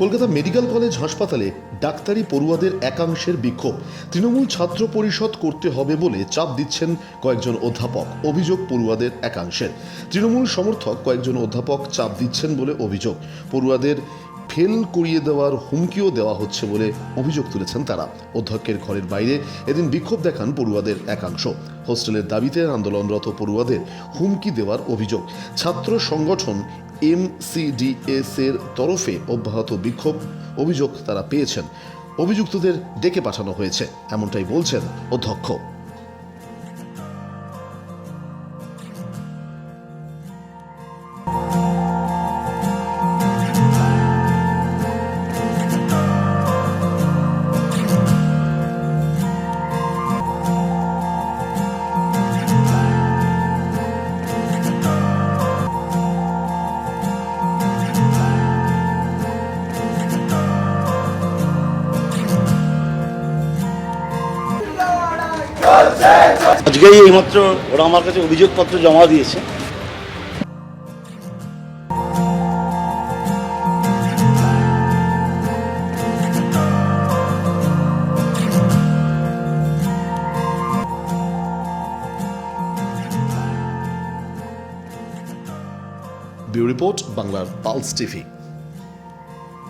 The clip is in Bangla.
কলকাতা মেডিকেল কলেজ হাসপাতালে ডাক্তারি পড়ুয়াদের একাংশের বিক্ষোভ। তৃণমূল ছাত্র পরিষদ করতে হবে বলে চাপ দিচ্ছেন কয়েকজন অধ্যাপক, অভিযোগ পড়ুয়াদের একাংশের। তৃণমূল সমর্থক কয়েকজন অধ্যাপক চাপ দিচ্ছেন বলে অভিযোগ। পড়ুয়াদের ফেল করিয়ে দেওয়ার হুমকিও দেওয়া হচ্ছে বলে অভিযোগ তুলেছেন তারা। অধ্যক্ষের ঘরের বাইরে এদিন বিক্ষোভ দেখান পড়ুয়াদের একাংশ। হোস্টেলের দাবিতে আন্দোলনরত পড়ুয়াদের হুমকি দেওয়ার অভিযোগ। ছাত্র সংগঠন এমসিডিএস এর তরফে অব্যাহত বিক্ষোভ অভিযোগ তারা পেয়েছেন। অভিযুক্তদের ডেকে পাঠানো হয়েছে, এমনটাই বলছেন অধ্যক্ষ। আজকেই এইমাত্র ওরা আমার কাছে অভিযোগপত্র জমা দিয়েছে। রিপোর্ট বাংলার পালস টিভি।